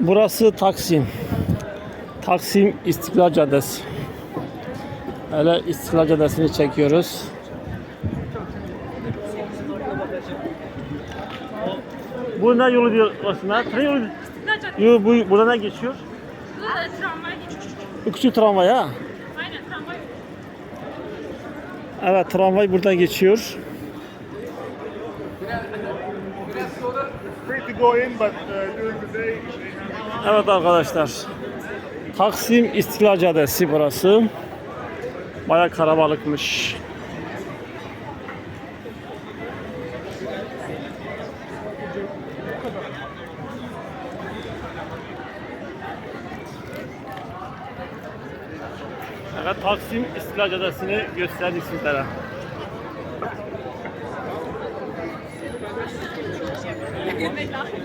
Burası Taksim. Taksim İstiklal Caddesi. Öyle İstiklal Caddesi'ni çekiyoruz. Bu ne yolu diyor aslında? Tren yolu. Yo, bu, burada ne geçiyor? Burada da tramvay geçiyor. Bu küçük tramvay ha. Aynen tramvay. Evet tramvay buradan geçiyor. Evet arkadaşlar. Taksim İstiklal Caddesi burası. Baya karabalıkmış. Evet Taksim İstiklal Caddesi'ni gösterdik sizlere. you may not be